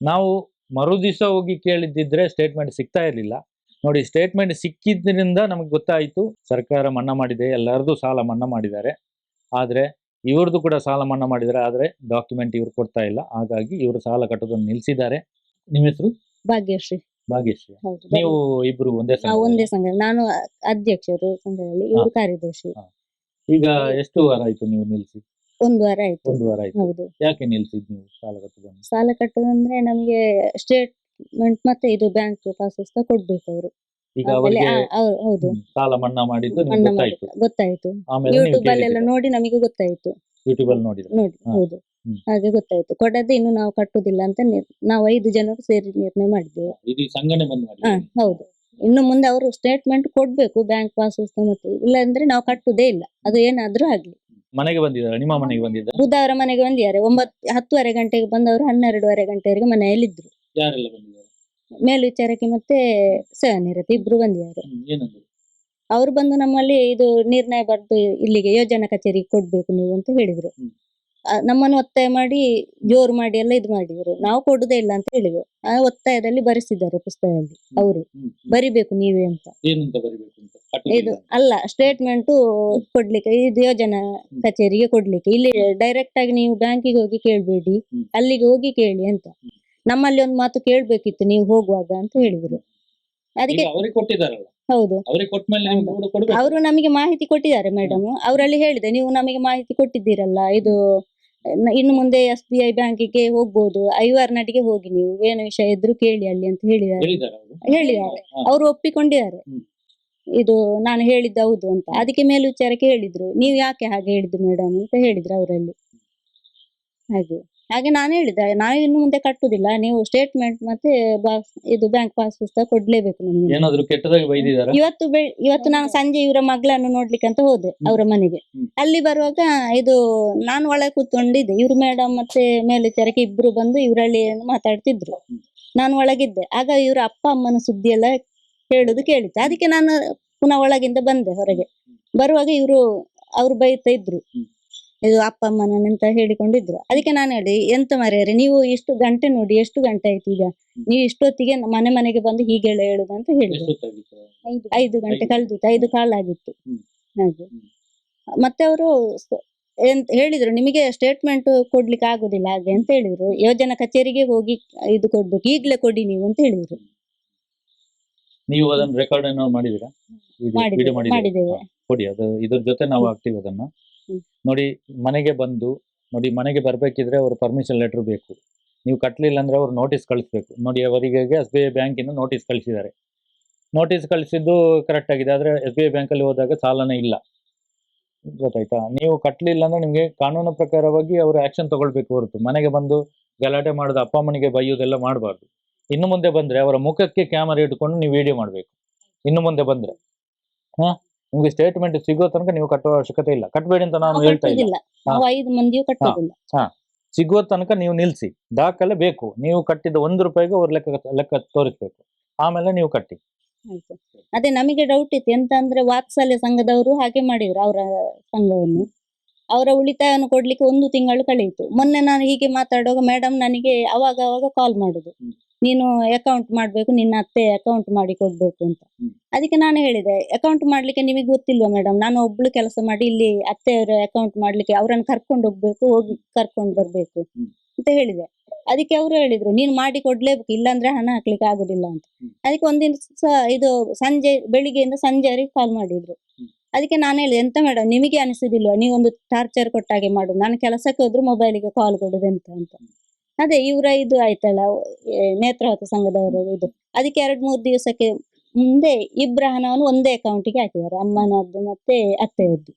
ನಾವು ಮರುದಿವಸ ಹೋಗಿ ಕೇಳಿದ್ದಿದ್ರೆ ಸ್ಟೇಟ್ಮೆಂಟ್ ಸಿಗ್ತಾ ಇರಲಿಲ್ಲ. ನೋಡಿ ಸ್ಟೇಟ್ಮೆಂಟ್ ಸಿಕ್ಕಿದ್ರಿಂದ ನಮಗೆ ಗೊತ್ತಾಯಿತು ಸರ್ಕಾರ ಮನ್ನಾ ಮಾಡಿದೆ ಎಲ್ಲರದು ಸಾಲ ಮನ್ನಾ ಮಾಡಿದ್ದಾರೆ. ಆದರೆ ಇವ್ರದ್ದು ಕೂಡ ಸಾಲ ಮನ್ನಾ ಮಾಡಿದ್ದಾರೆ ಆದರೆ ಡಾಕ್ಯುಮೆಂಟ್ ಇವ್ರು ಕೊಡ್ತಾ ಇಲ್ಲ. ಹಾಗಾಗಿ ಇವರು ಸಾಲ ಕಟ್ಟೋದನ್ನು ನಿಲ್ಲಿಸಿದ್ದಾರೆ ನಿಮ್ಮ ಹೆಸರು? ಭಾಗ್ಯಶ್ರೀ. ಭಾಗ್ಯಶ್ರೀ. ಹೌದು ನೀವು ಇಬ್ರು ಒಂದೇ ಸಂಘ ಒಂದೇ ಸಂಘ ನಾನು ಅಧ್ಯಕ್ಷರು ಸಂಘದಲ್ಲಿ ಇವರು ಕಾರ್ಯದರ್ಶಿ. ಈಗ ಎಷ್ಟು ವಾರ ಆಯ್ತು ನೀವು ನಿಲ್ಸಿ? ಒಂದು ವಾರ ಆಯ್ತು. ಒಂದು ವಾರ ಆಯ್ತು. ಹೌದು. ಯಾಕೆ ನಿಲ್ಸಿದ್ ನೀವು ಸಾಲ ಕಟ್ಟುದನ್ನು? ಸಾಲ ಕಟ್ಟುದಂದ್ರೆ ನಮಗೆ ಸ್ಟೇಟ್ಮೆಂಟ್ ಮತ್ತೆ ಇದು ಬ್ಯಾಂಕ್ ಪಾಸ್ ಪುಸ್ತಕ ಕೊಡ್ಬೇಕು ಅವರು. ಈಗ ಅವರಿಗೆ ಹೌದು. ಸಾಲ ಮನ್ನಾ ಮಾಡಿದ್ದು ನಿಮ್ಗೆ ಮನ್ನಾ ಗೊತ್ತಾಯ್ತು. ಮಾಡಿ ಗೊತ್ತಾಯ್ತು. ಆಮೇಲೆ ನೀವು ಯೂಟ್ಯೂಬ್ ಅಲ್ಲೆಲ್ಲ ನೋಡಿ ನಮಗೆ ಗೊತ್ತಾಯ್ತು. ಯೂಟ್ಯೂಬ್ ಅಲ್ಲಿ ನೋಡಿದ್ರೆ. ನೋಡಿ ಹಾ. ಹೌದು. ಹ್ಮ್. ಹಾಗೆ ಗೊತ್ತಾಯ್ತು. ಕೊಡದೆ ಇನ್ನು ನಾವು ಕಟ್ಟುದಿಲ್ಲ ಅಂತ ನಿರ್- ನಾವು ಐದು ಜನರು ಸೇರಿ ನಿರ್ಣಯ ಮಾಡಿದ್ದೇವೆ. ಇದು ಸಂಘನೆ ಬಂದ್ ಮಾಡಿ ಹೌದು. ಇನ್ನು ಮುಂದೆ ಅವರು ಸ್ಟೇಟ್ಮೆಂಟ್ ಕೊಡ್ಬೇಕು ಬ್ಯಾಂಕ್ ಪಾಸ್ ಪುಸ್ತಕ ಮತ್ತೆ ಇಲ್ಲ ಅಂದ್ರೆ ನಾವು ಕಟ್ಟುದೇ ಇಲ್ಲ. ಅದು ಏನಾದ್ರೂ ಆಗ್ಲಿ. ಮನೆಗೆ ಬಂದಿದ್ದಾರೆ ನಿಮ್ಮ ಮನೆಗೆ ಬಂದಿದ್ದಾರೆ? ಬುಧವಾರ ಮನೆಗೆ ಬಂದಿದ್ದಾರೆ. ಒಂಬತ್ತು ಹತ್ತುವರೆ ಗಂಟೆಗೆ ಬಂದವರು ಹನ್ನೆರಡುವರೆ ಗಂಟೆವರೆಗೆ ಮನೆಯಲ್ಲಿದ್ರು. ಯಾರೆಲ್ಲ ಬಂದಿದ್ದಾರೆ? ಮೇಲ್ವಿಚಾರಕ್ಕೆ ಮತ್ತೆ ಸಹನಿರತಿ ಇಬ್ರು ಬಂದಿದ್ದಾರೆ. ಅವ್ರು ಏನಂದ್ರು? ಅವರು ಬಂದು ನಮ್ಮಲ್ಲಿ ಇದು ನಿರ್ಣಯ ಬರ್ದು ಇಲ್ಲಿಗೆ ಯೋಜನಾ ಕಚೇರಿಗೆ ಕೊಡ್ಬೇಕು ನೀವು ಅಂತ ಹೇಳಿದ್ರು. ನಮ್ಮನ್ನು ಒತ್ತಾಯ ಮಾಡಿ ಜೋರು ಮಾಡಿ ಎಲ್ಲ ಇದು ಮಾಡಿದ್ರು. ನಾವು ಕೊಡುದೇ ಇಲ್ಲ ಅಂತ ಹೇಳಿದ್ರು. ಆ ಒತ್ತಾಯದಲ್ಲಿ ಬರೆಸಿದ್ದಾರೆ ಪುಸ್ತಕದಲ್ಲಿ ಅವರು. ಬರಿಬೇಕು ನೀವೇ ಅಂತ. ಏನಂತ ಬರಿಬೇಕು ಅಂತ? ಇದು ಅಲ್ಲ ಸ್ಟೇಟ್ಮೆಂಟ್ ಕೊಡ್ಲಿಕ್ಕೆ ಇದು ಯೋಜನಾ ಕಚೇರಿಗೆ ಕೊಡ್ಲಿಕ್ಕೆ. ಇಲ್ಲಿ ಡೈರೆಕ್ಟ್ ಆಗಿ ನೀವು ಬ್ಯಾಂಕಿಗೆ ಹೋಗಿ ಕೇಳ್ಬೇಡಿ ಅಲ್ಲಿಗೆ ಹೋಗಿ ಕೇಳಿ ಅಂತ. ನಮ್ಮಲ್ಲಿ ಒಂದು ಮಾತು ಕೇಳ್ಬೇಕಿತ್ತು ನೀವು ಹೋಗುವಾಗ ಅಂತ ಹೇಳಿದ್ರು. ಅದಕ್ಕೆ ಈಗ ಅವರಿಗೆ ಕೊಟ್ಟಿದ್ದಾರಲ್ಲ? ಹೌದು. ಅವರು ನಮಗೆ ಮಾಹಿತಿ ಕೊಟ್ಟಿದ್ದಾರೆ ಮೇಡಮ್ ಅವರಲ್ಲಿ ಹೇಳಿದೆ ನೀವು ನಮಗೆ ಮಾಹಿತಿ ಕೊಟ್ಟಿದ್ದೀರಲ್ಲ ಇದು ಇನ್ನು ಮುಂದೆ ಎಸ್ ಬಿ ಐ ಬ್ಯಾಂಕಿಗೆ ಹೋಗ್ಬೋದು. ಐವಾರ್ ನಟಿಗೆ ಹೋಗಿ ನೀವು. ಏನು ವಿಷಯ ಇದ್ರು ಕೇಳಿ ಅಲ್ಲಿ ಅಂತ ಹೇಳಿದ್ದಾರೆ. ಹೇಳಿದ್ದಾರೆ ಅವ್ರು? ಅವರು ಒಪ್ಪಿಕೊಂಡಿದ್ದಾರೆ. ಇದು ನಾನು ಹೇಳಿದ್ದು ಹೌದು ಅಂತ. ಅದಕ್ಕೆ ಮೇಲ್ವಿಚಾರಕ್ಕೆ ಹೇಳಿದ್ರು. ನೀವು ಯಾಕೆ ಹಾಗೆ ಹೇಳಿದ್ದು ಮೇಡಮ್ ಅಂತ ಹೇಳಿದ್ರು ಅವರಲ್ಲಿ. ಹಾಗೆ. ಹಾಗೆ ನಾನು ಹೇಳಿದೆ ನಾವು ಇನ್ನು ಮುಂದೆ ಕಟ್ಟುದಿಲ್ಲ. ನೀವು ಸ್ಟೇಟ್ಮೆಂಟ್ ಮತ್ತೆ ಬಾ- ಇದು ಬ್ಯಾಂಕ್ ಪಾಸ್ ಪುಸ್ತಕ ಕೊಡ್ಲೇಬೇಕು ನಮ್ಗೆ. ಏನಾದ್ರು ಕೆಟ್ಟದಾಗಿ ಬೈದಿದ್ದಾರೆ ಇವತ್ತು ಬೆ- ಇವತ್ತು ನಾನು ಸಂಜೆ ಇವರ ಮಗಳನ್ನು ನೋಡ್ಲಿಕ್ಕೆ ಅಂತ ಹೋದೆ ಅವರ ಮನೆಗೆ. ಹ್ಮ್. ಅಲ್ಲಿ ಬರುವಾಗ ಇದು ನಾನು ಒಳಗೆ ಕೂತ್ಕೊಂಡಿದ್ದೆ. ಇವ್ರ ಮೇಡಮ್ ಮತ್ತೆ ಮೇಲ್ವಿಚಾರಕ್ಕೆ ಇಬ್ರು ಬಂದು ಇವರಲ್ಲಿ ಮಾತಾಡ್ತಿದ್ರು. ನಾನು ಒಳಗಿದ್ದೆ. ಆಗ ಇವರ ಅಪ್ಪ ಅಮ್ಮನ ಸುದ್ದಿ ಎಲ್ಲ ಹೇಳುದು ಕೇಳಿತ್ತು. ಅದಕ್ಕೆ ನಾನು ಪುನಃ ಒಳಗಿಂದ ಬಂದೆ ಹೊರಗೆ. ಬರುವಾಗ ಇವರು ಅವ್ರು ಬೈತಾ ಇದ್ರು. ಹ್ಮ್. ಇದು ಅಪ್ಪ ಅಮ್ಮನಂತ ಹೇಳಿಕೊಂಡಿದ್ರು. ಅದಕ್ಕೆ ನಾನು ಹೇಳಿ ಎಂತ ಮರೆಯರೆ ನೀವು ಇಷ್ಟು ಗಂಟೆ ನೋಡಿ ಎಷ್ಟು ಗಂಟೆ ಆಯ್ತು ಈಗ? ನೀವು ಇಷ್ಟೊತ್ತಿಗೆ ಮನೆ ಮನೆಗೆ ಬಂದು ಹೀಗೆ ಹೇಳುದು ಅಂತ ಹೇಳಿದ್ರು. ಐದು ಗಂಟೆ. ಕಳೆದಿತ್ತು. ಐದು ಕಾಲಾಗಿತ್ತು. ಹಾಗೆ. ಮತ್ತೆ ಅವರು ಎಂತ ಹೇಳಿದ್ರು ನಿಮಗೆ ಸ್ಟೇಟ್ಮೆಂಟ್ ಕೊಡ್ಲಿಕ್ಕೆ ಆಗುದಿಲ್ಲ ಹಾಗೆ ಅಂತ ಹೇಳಿದ್ರು. ಯೋಜನಾ ಕಚೇರಿಗೆ ಹೋಗಿ ಇದು ಕೊಡ್ಬೇಕು ಈಗ್ಲೇ ಕೊಡಿ ನೀವು ಅಂತ ಹೇಳಿದ್ರು. ನೀವು ಅದನ್ನ ರೆಕಾರ್ಡ್ ಮಾಡಿದೀರಾ ವಿಡಿಯೋ ಮಾಡಿದ್ದೇವೆ ಕೊಡಿ ಅದು ಇದ್ರ ಜೊತೆ ನಾವು ಹಾಕ್ತೀವಿ ಅದನ್ನ. ನೋಡಿ ಮನೆಗೆ ಬಂದು, ನೋಡಿ ಮನೆಗೆ ಬರಬೇಕಿದ್ರೆ ಅವ್ರ ಪರ್ಮಿಷನ್ ಲೆಟರ್ ಬೇಕು. ನೀವು ಕಟ್ಟಲಿಲ್ಲ ಅಂದ್ರೆ ಅವ್ರು ನೋಟಿಸ್ ಕಳಿಸ್ಬೇಕು. ನೋಡಿ ಅವರಿಗೆ ಎಸ್ ಬಿ ಐ ಬ್ಯಾಂಕಿಂದ ನೋಟಿಸ್ ಕಳಿಸಿದ್ದಾರೆ. ನೋಟಿಸ್ ಕಳಿಸಿದ್ದು ಕರೆಕ್ಟ್ ಆಗಿದೆ, ಆದ್ರೆ ಎಸ್ ಬಿ ಐ ಬ್ಯಾಂಕಲ್ಲಿ ಹೋದಾಗ ಸಾಲನೇ ಇಲ್ಲ. ಗೊತ್ತಾಯ್ತಾ? ನೀವು ಕಟ್ಟಲಿಲ್ಲ ಅಂದ್ರೆ ನಿಮಗೆ ಕಾನೂನು ಪ್ರಕಾರವಾಗಿ ಅವರು ಆಕ್ಷನ್ ತೊಗೊಳ್ಬೇಕು ಹೊರತು. ಮನೆಗೆ ಬಂದು ಗಲಾಟೆ ಮಾಡೋದು, ಅಪ್ಪ ಅಮ್ಮನಿಗೆ ಬೈಯೋದೆಲ್ಲ ಮಾಡಬಾರ್ದು. ಇನ್ನು ಮುಂದೆ ಬಂದ್ರೆ ಅವರ ಮುಖಕ್ಕೆ ಕ್ಯಾಮರಾ ಇಟ್ಕೊಂಡು ನೀವು ವಿಡಿಯೋ ಮಾಡಬೇಕು. ಇನ್ನು ಮುಂದೆ ಬಂದ್ರೆ, ಹಾ? ನಿಮ್ಗೆ ಸ್ಟೇಟ್ಮೆಂಟ್ ಸಿಗೋ ತನಕ ನೀವು ಕಟ್ಟುವ ಅವಶ್ಯಕತೆ ಇಲ್ಲ. ಕಟ್ಟಬೇಡಿ ಅಂತ ನಾನು ನಾವು ಹೇಳ್ತಾ ಇಲ್ಲ. ನಾವು ಐದು ಮಂದಿಯೂ ಕಟ್ಟುದಿಲ್ಲ. ಸಿಗುವ ತನಕ ನೀವು ನಿಲ್ಸಿ. ದಾಖಲೆ ಬೇಕು. ನೀವು ಕಟ್ಟಿದ ಒಂದು ರೂಪಾಯಿಗೆ ಅವ್ರ ಲೆಕ್ಕ ಲೆಕ್ಕ ತೋರಿಸ್ಬೇಕು. ಆಮೇಲೆ ನೀವು ಕಟ್ಟಿ. ಆಯ್ತು. ಅದೇ ನಮಗೆ ಡೌಟ್ ಇತ್ತು. ಎಂತ ಅಂದ್ರೆ ವಾತ್ಸಲ್ಯ ಸಂಘದವರು ಹಾಗೆ ಮಾಡಿದ್ರು ಅವರ ಸಂಘವನ್ನು. ಅವರ ಉಳಿತಾಯವನ್ನು ಕೊಡ್ಲಿಕ್ಕೆ ಒಂದು ತಿಂಗಳು ಕಳೆಯಿತು ಮೊನ್ನೆ ನಾನು ಹೀಗೆ ಮಾತಾಡುವಾಗ ಮೇಡಮ್ ನನಗೆ ಅವಾಗ ಅವಾಗ ಕಾಲ್ ಮಾಡುದು. ನೀನು ಅಕೌಂಟ್ ಮಾಡ್ಬೇಕು ನಿನ್ನ ಅತ್ತೆ ಅಕೌಂಟ್ ಮಾಡಿ ಕೊಡ್ಬೇಕು ಅಂತ. ಅದಕ್ಕೆ ನಾನು ಹೇಳಿದೆ ಅಕೌಂಟ್ ಮಾಡ್ಲಿಕ್ಕೆ ನಿಮಗೆ ಗೊತ್ತಿಲ್ವಾ ಮೇಡಮ್ ನಾನು ಒಬ್ಳು ಕೆಲಸ ಮಾಡಿ ಇಲ್ಲಿ ಅತ್ತೆಯವರ ಅಕೌಂಟ್ ಮಾಡ್ಲಿಕ್ಕೆ ಅವರನ್ನು ಕರ್ಕೊಂಡು ಹೋಗ್ಬೇಕು ಹೋಗಿ ಕರ್ಕೊಂಡು ಬರ್ಬೇಕು ಅಂತ ಹೇಳಿದೆ. ಅದಕ್ಕೆ ಅವರು ಹೇಳಿದ್ರು ನೀನು ಮಾಡಿ ಕೊಡ್ಲೇಬೇಕು ಇಲ್ಲಾಂದ್ರೆ ಹಣ ಹಾಕ್ಲಿಕ್ಕೆ ಆಗುದಿಲ್ಲ ಅಂತ. ಅದಕ್ಕೆ ಒಂದಿನ ಇದು ಸಂಜೆ ಬೆಳಿಗ್ಗೆಯಿಂದ ಸಂಜೆವರೆಗೆ ಕಾಲ್ ಮಾಡಿದ್ರು. ಅದಕ್ಕೆ ನಾನು ಹೇಳಿದೆ ಎಂತ ಮೇಡಮ್ ನಿಮಗೆ ಅನಿಸುದಿಲ್ವಾ? ನೀವೊಂದು ಟಾರ್ಚರ್ ಕೊಟ್ಟಾಗೆ ಮಾಡುದು ನಾನು ಕೆಲಸಕ್ಕೆ ಹೋದ್ರು ಮೊಬೈಲಿಗೆ ಕಾಲ್ ಕೊಡುದು ಎಂತ ಅಂತ. ಅದೇ ಇವರ ಇದು ಆಯ್ತಲ್ಲ ನೇತ್ರಾವತಿ ಸಂಘದವರು ಇದು. ಅದಕ್ಕೆ ಎರಡ್ ಮೂರು ದಿವಸಕ್ಕೆ ಮುಂದೆ ಇಬ್ಬರ ಹಣವನ್ನು ಒಂದೇ ಅಕೌಂಟಿಗೆ ಹಾಕಿದ್ದಾರೆ ಅಮ್ಮನದ್ದು ಮತ್ತೆ ಅತ್ತೆಯದ್ದು.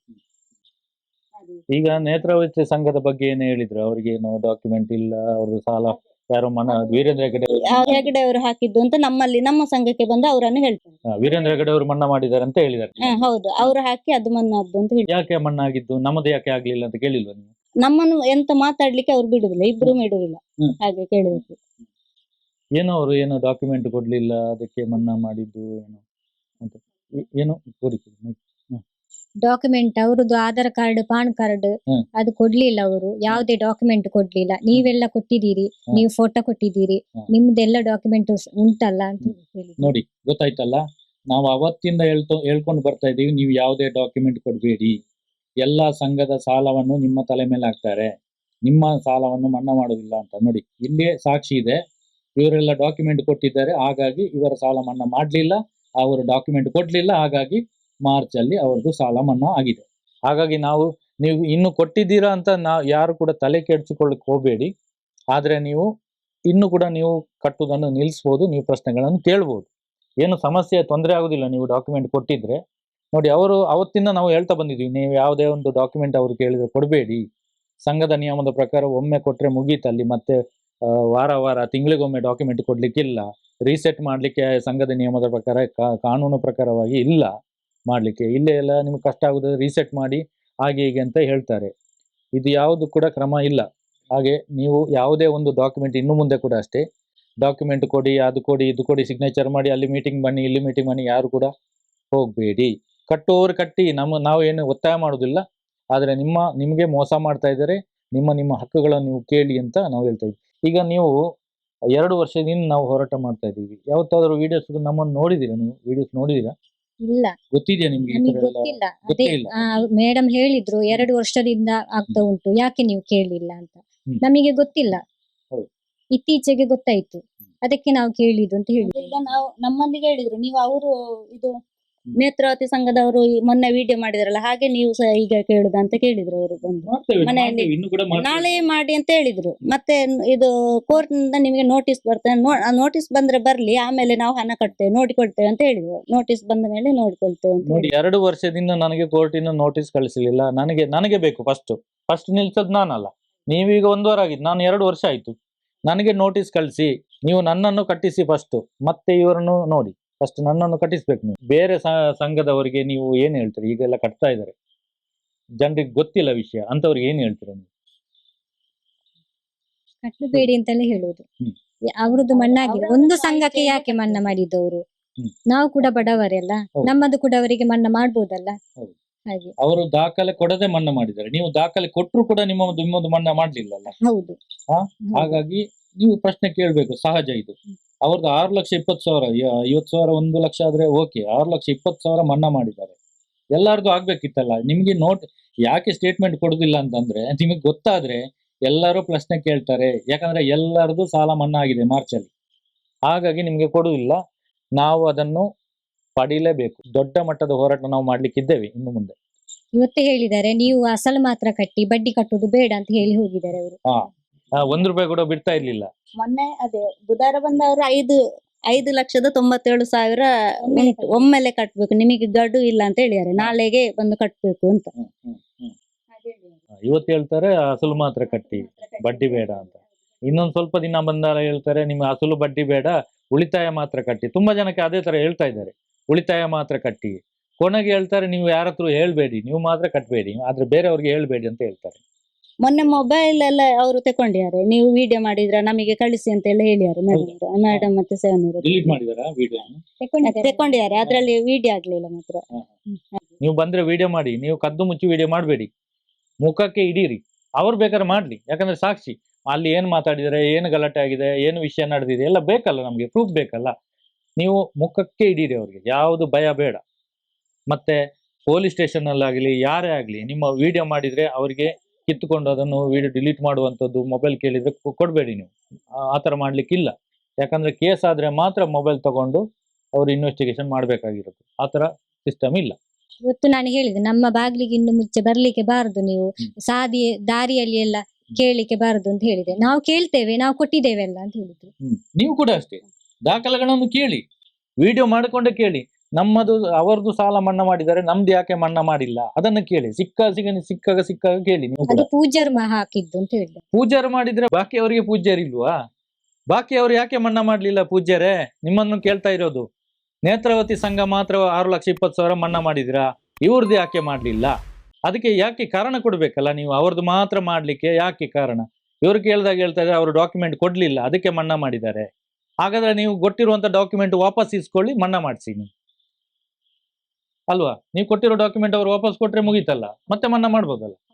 ಈಗ ನೇತ್ರಾವತಿ ಸಂಘದ ಬಗ್ಗೆ ಏನು ಹೇಳಿದ್ರು? ಅವ್ರಿಗೆ ಏನು ಡಾಕ್ಯುಮೆಂಟ್ ಇಲ್ಲ ಅವರು ಸಾಲ ಯಾರೋ ಮನ ವೀರೇಂದ್ರ ಹೆಗಡೆ ಹೆಗಡೆ ಅವರು ಹಾಕಿದ್ದು ಅಂತ ನಮ್ಮಲ್ಲಿ ನಮ್ಮ ಸಂಘಕ್ಕೆ ಬಂದು ಅವರನ್ನು ಹೇಳ್ತಾರೆ. ವೀರೇಂದ್ರ ಹೆಗಡೆ ಅವರು ಮನ್ನಾ ಮಾಡಿದ್ದಾರೆ ಅಂತ ಹೇಳಿದ್ದಾರೆ. ಹೌದು. ಅವರು ಹಾಕಿ ಅದು ಮಣ್ಣದ್ದು ಅಂತ ಹೇಳಿ ಯಾಕೆ ಮನ್ನಾ ಆಗಿದ್ದು ನಮ್ಮದು ಯಾಕೆ ಆಗ್ಲಿಲ್ಲ ಅಂತ ಕೇಳಿಲ್ವ ನೀವು? ನಮ್ಮನ್ನು ಎಂತ ಮಾತಾಡ್ಲಿಕ್ಕೆ ಅವ್ರು ಬಿಡುದಿಲ್ಲ ಇಬ್ರು ಬಿಡುದಿಲ್ಲ. ಹ್ಮ್. ಹಾಗೆ ಕೇಳಬೇಕು. ಏನೋ ಅವರು ಏನೋ ಡಾಕ್ಯುಮೆಂಟ್ ಕೊಡ್ಲಿಲ್ಲ ಅದಕ್ಕೆ ಮನ್ನಾ ಮಾಡಿದ್ದು ಏನೋ ಅಂತ. ಏ- ಏನು ಡಾಕ್ಯುಮೆಂಟ್ ಅವರದ್ದು ಆಧಾರ್ ಕಾರ್ಡ್ ಪಾನ್ ಕಾರ್ಡ್ ಹ್ಮ್. ಅದು ಕೊಡ್ಲಿಲ್ಲ ಅವರು. ಯಾವುದೇ ಡಾಕ್ಯುಮೆಂಟ್ ಕೊಡ್ಲಿಲ್ಲ. ನೀವೆಲ್ಲ ಕೊಟ್ಟಿದ್ದೀರಿ ಹ್ಮ್. ನೀವು ಫೋಟೋ ಕೊಟ್ಟಿದ್ದೀರಿ ಹ್ಮ್. ನಿಮ್ದೆಲ್ಲ ಡಾಕ್ಯುಮೆಂಟ್ ಉಂಟಲ್ಲ ಅಂತ ಹೇಳಿ. ನೋಡಿ ಗೊತ್ತಾಯ್ತಲ್ಲ? ನಾವು ಅವತ್ತಿಂದ ಹೇಳ್ತೋ ಹೇಳ್ಕೊಂಡು ಬರ್ತಾ ಇದ್ದೀವಿ ನೀವು ಯಾವುದೇ ಡಾಕ್ಯುಮೆಂಟ್ ಕೊಡಬೇಡಿ. ಎಲ್ಲ ಸಂಘದ ಸಾಲವನ್ನು ನಿಮ್ಮ ತಲೆ ಮೇಲೆ ಹಾಕ್ತಾರೆ. ನಿಮ್ಮ ಸಾಲವನ್ನು ಮನ್ನಾ ಮಾಡೋದಿಲ್ಲ ಅಂತ. ನೋಡಿ ಇಲ್ಲೇ ಸಾಕ್ಷಿ ಇದೆ. ಇವರೆಲ್ಲ ಡಾಕ್ಯುಮೆಂಟ್ ಕೊಟ್ಟಿದ್ದಾರೆ. ಹಾಗಾಗಿ ಇವರ ಸಾಲ ಮನ್ನಾ ಮಾಡಲಿಲ್ಲ. ಅವರು ಡಾಕ್ಯುಮೆಂಟ್ ಕೊಡ್ಲಿಲ್ಲ. ಹಾಗಾಗಿ ಮಾರ್ಚ್ ಅಲ್ಲಿ ಅವ್ರದ್ದು ಸಾಲ ಮನ್ನಾ ಆಗಿದೆ. ಹಾಗಾಗಿ ನಾವು, ನೀವು ಇನ್ನು ಕೊಟ್ಟಿದ್ದೀರಾ ಅಂತ ನಾವು ಯಾರು ಕೂಡ ತಲೆ ಕೆಡಿಸಿಕೊಳ್ಳಕ್ ಹೋಗಬೇಡಿ. ಆದರೆ ನೀವು, ಇನ್ನು ಕೂಡ ನೀವು ಕಟ್ಟುವುದನ್ನು ನಿಲ್ಲಿಸ್ಬೋದು. ನೀವು ಪ್ರಶ್ನೆಗಳನ್ನು ಕೇಳ್ಬೋದು. ಏನು ಸಮಸ್ಯೆ, ತೊಂದರೆ ಆಗುದಿಲ್ಲ ನೀವು ಡಾಕ್ಯುಮೆಂಟ್ ಕೊಟ್ಟಿದ್ರೆ. ನೋಡಿ, ಅವರು ಅವತ್ತಿಂದ ನಾವು ಹೇಳ್ತಾ ಬಂದಿದ್ದೀವಿ ನೀವು ಯಾವುದೇ ಒಂದು ಡಾಕ್ಯುಮೆಂಟ್ ಅವ್ರು ಕೇಳಿದ್ರೆ ಕೊಡಬೇಡಿ. ಸಂಘದ ನಿಯಮದ ಪ್ರಕಾರ ಒಮ್ಮೆ ಕೊಟ್ಟರೆ ಮುಗೀತಲ್ಲಿ ಮತ್ತೆ ವಾರ ವಾರ, ತಿಂಗಳಿಗೊಮ್ಮೆ ಡಾಕ್ಯುಮೆಂಟ್ ಕೊಡಲಿಕ್ಕಿಲ್ಲ. ರೀಸೆಟ್ ಮಾಡಲಿಕ್ಕೆ ಸಂಘದ ನಿಯಮದ ಪ್ರಕಾರ ಕಾನೂನು ಪ್ರಕಾರವಾಗಿ ಇಲ್ಲ ಮಾಡಲಿಕ್ಕೆ. ಇಲ್ಲೇ ಎಲ್ಲ ನಿಮ್ಗೆ ಕಷ್ಟ ಆಗುತ್ತದೆ ರೀಸೆಟ್ ಮಾಡಿ ಹಾಗೆ ಹೀಗೆ ಅಂತ ಹೇಳ್ತಾರೆ. ಇದು ಯಾವುದು ಕೂಡ ಕ್ರಮ ಇಲ್ಲ. ಹಾಗೆ ನೀವು ಯಾವುದೇ ಒಂದು ಡಾಕ್ಯುಮೆಂಟ್ ಇನ್ನು ಮುಂದೆ ಕೂಡ ಅಷ್ಟೇ ಡಾಕ್ಯುಮೆಂಟ್ ಕೊಡಿ, ಅದು ಕೊಡಿ, ಇದು ಕೊಡಿ ಸಿಗ್ನೇಚರ್ ಮಾಡಿ, ಅಲ್ಲಿ ಮೀಟಿಂಗ್ ಬನ್ನಿ, ಇಲ್ಲಿ ಮೀಟಿಂಗ್ ಬನ್ನಿ, ಯಾರು ಕೂಡ ಹೋಗಬೇಡಿ. ಕಟ್ಟುವವರು ಕಟ್ಟಿ ನಮ್ಮ ನಾವು ಏನು ಒತ್ತಾಯ ಮಾಡೋದಿಲ್ಲ ಆದರೆ ನಿಮ್ಮ ನಿಮಗೆ ಮೋಸ ಮಾಡ್ತಾ ಇದ್ದಾರೆ ನಿಮ್ಮ ನಿಮ್ಮ ಹಕ್ಕುಗಳನ್ನು ನೀವು ಕೇಳಿ ಅಂತ ನಾವು ಹೇಳ್ತಾ ಇದ್ದೀವಿ ಈಗ ನೀವು ಎರಡು ವರ್ಷದಿಂದ ನಾವು ಹೋರಾಟ ಮಾಡ್ತಾ ಇದ್ದೀವಿ. ಯಾವತ್ತಾದ್ರೂ ವಿಡಿಯೋಸ್ ನಮ್ಮನ್ನು ನೋಡಿದೀರಾ ನೀವು? ವಿಡಿಯೋಸ್ ನೋಡಿದೀರಾ ಇಲ್ಲ. ಗೊತ್ತಿದೆಯಾ ನಿಮ್ಗೆ ಈ ನಮಗೆ ಥರ ಎಲ್ಲ? ಗೊತ್ತಿಲ್ಲ. ಗೊತ್ತೇ ಇಲ್ಲ. ಮೇಡಮ್ ಹೇಳಿದ್ರು ಎರಡು ವರ್ಷದಿಂದ ಆಗ್ತಾ ಉಂಟು ಯಾಕೆ ನೀವು ಕೇಳಲಿಲ್ಲ ಅಂತ? ಹ್ಮ್. ನಮಗೆ ಗೊತ್ತಿಲ್ಲ. ಹೌದು. ಇತ್ತೀಚೆಗೆ ಗೊತ್ತಾಯ್ತು. ಅದಕ್ಕೆ ನಾವು ಕೇಳಿದ್ದು ಅಂತ ಹೇಳಿದ್ರು ಈಗ ನಾವು ನಮ್ಮಲ್ಲಿಗೆ ಹೇಳಿದ್ರು. ನೀವು ಅವರು ಇದು ನೇತ್ರಾವತಿ ಸಂಘದವರು ಈ ಮೊನ್ನೆ ವಿಡಿಯೋ ಮಾಡಿದ್ರಲ್ಲ ಹಾಗೆ ನೀವು ಸಹ ಈಗ ಕೇಳುದ ಅಂತ ಕೇಳಿದ್ರು ಅವರು ಬಂದು. ಮನೆಯಲ್ಲಿ. ನಾಳೆ ಮಾಡಿ ಅಂತ ಹೇಳಿದ್ರು. ಮತ್ತೆ ಇದು ಕೋರ್ಟ್ನಿಂದ ನಿಮಗೆ ನೋಟಿಸ್ ಬರ್ತದೆ. ನೋಟಿಸ್ ಬಂದ್ರೆ ಬರ್ಲಿ ಆಮೇಲೆ ನಾವು ಹಣ ಕಟ್ತೇವೆ ನೋಡಿಕೊಳ್ತೇವೆ ಅಂತ ಹೇಳಿದ್ರು. ನೋಟಿಸ್ ಬಂದ ಮೇಲೆ ನೋಡಿಕೊಳ್ತೇವೆ ಅಂತ ನೋಡಿ ಎರಡು ವರ್ಷದಿಂದ ನನಗೆ ಕೋರ್ಟಿನ ನೋಟಿಸ್ ಕಳಿಸಲಿಲ್ಲ. ನನಗೆ ನನಗೆ ಬೇಕು ಫಸ್ಟ್ ಫಸ್ಟ್ ನಿಲ್ಸೋದು ನಾನಲ್ಲ. ನೀವೀಗ ಒಂದು ವಾರ ಆಗಿದ್ದು ನಾನು ಎರಡು ವರ್ಷ ಆಯ್ತು. ನನಗೆ ನೋಟಿಸ್ ಕಳಿಸಿ ನೀವು ನನ್ನನ್ನು ಕಟ್ಟಿಸಿ ಫಸ್ಟ್ ಮತ್ತೆ ಇವರನ್ನು ನೋಡಿ. ಫಸ್ಟ್ ನನ್ನನ್ನು ಕಟ್ಟಿಸ್ಬೇಕು ನೀವು. ಬೇರೆ ಸಂಘದವರಿಗೆ ನೀವು ಏನು ಹೇಳ್ತೀರಿ? ಈಗೆಲ್ಲ ಕಟ್ತಾ ಇದ್ದಾರೆ. ಜನರಿಗೆ ಗೊತ್ತಿಲ್ಲ ವಿಷಯ. ಅಂತವ್ರಿಗೆ ಏನು ಹೇಳ್ತೀರ ನೀವು? ಕಟ್ಟಬೇಡಿ ಅಂತಲೇ ಹೇಳುದು ಅವರದ್ದು ಮಣ್ಣಾಗಿದೆ. ಒಂದು ಸಂಘಕ್ಕೆ ಯಾಕೆ ಮನ್ನಾ ಮಾಡಿದವರು. ನಾವು ಕೂಡ ಬಡವರೆಲ್ಲ. ನಮ್ಮದು ಕೂಡ ಅವರಿಗೆ ಮನ್ನಾ ಮಾಡ್ಬೋದಲ್ಲ. ಹಾಗೆ. ಅವರು ದಾಖಲೆ ಕೊಡದೆ ಮನ್ನಾ ಮಾಡಿದ್ದಾರೆ. ನೀವು ದಾಖಲೆ ಕೊಟ್ಟರು ಕೂಡ ನಿಮ್ಮ ನಿಮ್ಮದು ಮನ್ನಾ ಮಾಡ್ಲಿಲ್ಲ ಹೌದು. ಹಾ? ಹೌದು. ಹಾಗಾಗಿ ನೀವು ಪ್ರಶ್ನೆ ಕೇಳಬೇಕು ಸಹಜ ಇದು. ಅವ್ರದ್ದು ಆರು ಲಕ್ಷ ಇಪ್ಪತ್ತು ಸಾವಿರ ಐವತ್ತು ಸಾವಿರ ಒಂದು ಲಕ್ಷ ಆದ್ರೆ ಓಕೆ ಆರು ಲಕ್ಷ ಇಪ್ಪತ್ತು ಸಾವಿರ ಮನ್ನಾ ಮಾಡಿದ್ದಾರೆ. ಎಲ್ಲಾರ್ದು ಆಗ್ಬೇಕಿತ್ತಲ್ಲ ನಿಮಗೆ ನೋಟ್ ಯಾಕೆ ಸ್ಟೇಟ್ಮೆಂಟ್ ಕೊಡೋದಿಲ್ಲ ಅಂತಂದ್ರೆ ನಿಮಗೆ ಗೊತ್ತಾದ್ರೆ ಎಲ್ಲರೂ ಪ್ರಶ್ನೆ ಕೇಳ್ತಾರೆ ಯಾಕಂದ್ರೆ ಎಲ್ಲರದು ಸಾಲ ಮನ್ನಾ ಆಗಿದೆ ಮಾರ್ಚಲ್ಲಿ. ಹಾಗಾಗಿ ನಿಮಗೆ ಕೊಡುವುದಿಲ್ಲ ನಾವು ಅದನ್ನು ಪಡೀಲೇಬೇಕು. ದೊಡ್ಡ ಮಟ್ಟದ ಹೋರಾಟ ನಾವು ಮಾಡ್ಲಿಕ್ಕಿದ್ದೇವೆ ಇನ್ನು ಮುಂದೆ. ಇವತ್ತೇ ಹೇಳಿದ್ದಾರೆ ನೀವು ಅಸಲು ಮಾತ್ರ ಕಟ್ಟಿ ಬಡ್ಡಿ ಕಟ್ಟುವುದು ಬೇಡ ಅಂತ ಹೇಳಿ ಹೋಗಿದ್ದಾರೆ ಅವರು. ಒಂದ್ ರೂಪಾಯಿ ಕೂಡ ಬಿಡ್ತಾ ಇರ್ಲಿಲ್ಲ. ಮೊನ್ನೆ ಅದೇ ಬುಧವಾರ ಬಂದವರು ಐದು ಐದು ಲಕ್ಷದ ತೊಂಬತ್ತೇಳು ಸಾವಿರ ಮಿನಿಟ್. ಒಮ್ಮೆಲೆ ಕಟ್ಬೇಕು. ನಿಮಗೆ ಗಡು ಇಲ್ಲ ಅಂತ ಹೇಳಿದ್ದಾರೆ. ನಾಳೆಗೆ ಬಂದು ಕಟ್ಬೇಕು ಅಂತ. ಇವತ್ತು ಹೇಳ್ತಾರೆ ಅಸಲು ಮಾತ್ರ ಕಟ್ಟಿ. ಬಡ್ಡಿ ಬೇಡ ಅಂತ. ಇನ್ನೊಂದು ಸ್ವಲ್ಪ ದಿನ ಬಂದಾಗ ಹೇಳ್ತಾರೆ ನಿಮ್ಗೆ ಅಸಲು ಬಡ್ಡಿ ಬೇಡ ಉಳಿತಾಯ ಮಾತ್ರ ಕಟ್ಟಿ. ತುಂಬಾ ಜನಕ್ಕೆ ಅದೇ ತರ ಹೇಳ್ತಾ ಇದ್ದಾರೆ. ಉಳಿತಾಯ ಮಾತ್ರ ಕಟ್ಟಿ. ಕೊನೆಗೆ ಹೇಳ್ತಾರೆ ನೀವು ಯಾರತ್ರ ಹೇಳ್ಬೇಡಿ. ನೀವು ಮಾತ್ರ ಕಟ್ಟಬೇಡಿ ಆದ್ರೆ ಬೇರೆಯವ್ರಿಗೆ ಹೇಳ್ಬೇಡಿ ಅಂತ ಹೇಳ್ತಾರೆ. ಮೊನ್ನೆ ಮೊಬೈಲ್ ಎಲ್ಲ ಅವರು ತಕೊಂಡಿದ್ದಾರೆ ನೀವು ವಿಡಿಯೋ ಮಾಡಿದ್ರ ನಮಗೆ ಕಳಿಸಿ ಅಂತ ಎಲ್ಲ ಹೇಳಿದ್ದಾರೆ ಮೇಡಮ್ ಮೇಡಮ್ ಮತ್ತೆ ಸೆವೆನ್ ಡಿಲೀಟ್ ಮಾಡಿದಾರ ವಿಡಿಯೋ ತಕೊಂಡಿದ್ದಾರೆ ಅದ್ರಲ್ಲಿ ವಿಡಿಯೋ ಆಗ್ಲಿಲ್ಲ ಮಾತ್ರ. ನೀವು ಬಂದ್ರೆ ವಿಡಿಯೋ ಮಾಡಿ. ನೀವು ಕದ್ದು ಮುಚ್ಚಿ ವಿಡಿಯೋ ಮಾಡಬೇಡಿ. ಮುಖಕ್ಕೆ ಇಡೀರಿ. ಅವ್ರು ಬೇಕಾದ್ರೆ ಮಾಡ್ಲಿ. ಯಾಕಂದ್ರೆ ಸಾಕ್ಷಿ. ಅಲ್ಲಿ ಏನ್ ಮಾತಾಡಿದರೆ ಏನು ಗಲಾಟೆ ಆಗಿದೆ ಏನು ವಿಷಯ ನಡೆದಿದೆ ಎಲ್ಲ ಬೇಕಲ್ಲ ನಮ್ಗೆ. ಪ್ರೂಫ್ ಬೇಕಲ್ಲ. ನೀವು ಮುಖಕ್ಕೆ ಇಡೀರಿ ಅವ್ರಿಗೆ. ಯಾವುದು ಭಯ ಬೇಡ. ಮತ್ತೆ ಪೊಲೀಸ್ ಸ್ಟೇಷನ್ ಅಲ್ಲಾಗಲಿ ಯಾರೇ ಆಗಲಿ ನಿಮ್ಮ ವಿಡಿಯೋ ಮಾಡಿದ್ರೆ ಅವರಿಗೆ ಕಿತ್ತುಕೊಂಡು ಅದನ್ನು ವಿಡಿಯೋ ಡಿಲೀಟ್ ಮಾಡುವಂಥದ್ದು ಮೊಬೈಲ್ ಕೇಳಿದರೆ ಕೊಡಬೇಡಿ ನೀವು. ಆ- ಥರ ಮಾಡಲಿಕ್ಕಿಲ್ಲ. ಯಾಕಂದ್ರೆ ಕೇಸ್ ಆದ್ರೆ ಮಾತ್ರ ಮೊಬೈಲ್ ತಗೊಂಡು ಅವರು ಇನ್ವೆಸ್ಟಿಗೇಷನ್ ಮಾಡಬೇಕಾಗಿರೋದು ಆ ಥರ ಸಿಸ್ಟಮ್ ಇಲ್ಲ. ಇವತ್ತು ನಾನು ಹೇಳಿದೆ ನಮ್ಮ ಬಾಗಿಲಿಗೆ ಇನ್ನು ಮುಂಚೆ ಬರ್ಲಿಕ್ಕೆ ಬಾರದು ನೀವು. ಸಾದಿ ದಾರಿಯಲ್ಲಿ ಎಲ್ಲ ಕೇಳಲಿಕ್ಕೆ ಬಾರದು ಅಂತ ಹೇಳಿದೆ. ನಾವು ಕೇಳ್ತೇವೆ ನಾವು ಕೊಟ್ಟಿದ್ದೇವೆ ಅಲ್ಲ ಅಂತ ಹೇಳಿದ್ರು. ನೀವು ಕೂಡ ಅಷ್ಟೇ. ದಾಖಲೆಗಳನ್ನು ಕೇಳಿ. ವಿಡಿಯೋ ಮಾಡಿಕೊಂಡೇ ಕೇಳಿ. ನಮ್ಮದು ಅವರದು ಸಾಲ ಮನ್ನಾ ಮಾಡಿದರೆ ನಮ್ದು ಯಾಕೆ ಮನ್ನಾ ಮಾಡಿಲ್ಲ? ಅದನ್ನ ಕೇಳಿ. ಸಿಕ್ಕ ಸಿಗ ಸಿಕ್ಕಾಗ ಸಿಕ್ಕಾಗ ಕೇಳಿ ನೀವು ಕೂಡ. ಅದು ಪೂಜಾರು ಮಾ ಹಾಕಿದ್ದು ಅಂತ ಹೇಳಿದ ಪೂಜಾರು ಮಾಡಿದ್ರೆ ಬಾಕಿ ಅವರಿಗೆ ಪೂಜ್ಯರು ಇಲ್ವಾ? ಬಾಕಿ ಅವರು ಯಾಕೆ ಮನ್ನಾ ಮಾಡ್ಲಿಲ್ಲ ಪೂಜ್ಯರೇ? ನಿಮ್ಮನ್ನು ಕೇಳ್ತಾ ಇರೋದು. ನೇತ್ರಾವತಿ ಸಂಘ ಮಾತ್ರ ಆರು ಲಕ್ಷ ಇಪ್ಪತ್ತು ಸಾವಿರ ಮನ್ನಾ ಮಾಡಿದ್ರಾ? ಇವ್ರದ್ದು ಯಾಕೆ ಮಾಡ್ಲಿಲ್ಲ? ಅದಕ್ಕೆ ಯಾಕೆ ಕಾರಣ ಕೊಡ್ಬೇಕಲ್ಲ ನೀವು? ಅವ್ರದ್ದು ಮಾತ್ರ ಮಾಡ್ಲಿಕ್ಕೆ ಯಾಕೆ ಕಾರಣ? ಇವ್ರು ಕೇಳ್ದಾಗ ಹೇಳ್ತಾ ಇದ್ದಾರೆ ಅವರು ಡಾಕ್ಯುಮೆಂಟ್ ಕೊಡ್ಲಿಲ್ಲ ಅದಕ್ಕೆ ಮನ್ನಾ ಮಾಡಿದ್ದಾರೆ. ಹಾಗಾದ್ರೆ ನೀವು ಕೊಟ್ಟಿರುವಂತ ಡಾಕ್ಯುಮೆಂಟ್ ವಾಪಸ್ ಇಸ್ಕೊಳ್ಳಿ ಮನ್ನಾ ಮಾಡಿಸಿ ನೀವು. ಅಲ್ವಾ? ನೀವು ಕೊಟ್ಟಿರೋ ಡಾಕ್ಯುಮೆಂಟ್ ಅವ್ರು ವಾಪಸ್ ಕೊಟ್ರೆ ಮುಗೀತಲ್ಲ. ಮತ್ತೆ ಮನ್ನಾ ಮಾಡ್ಬೋದಲ್ಲ.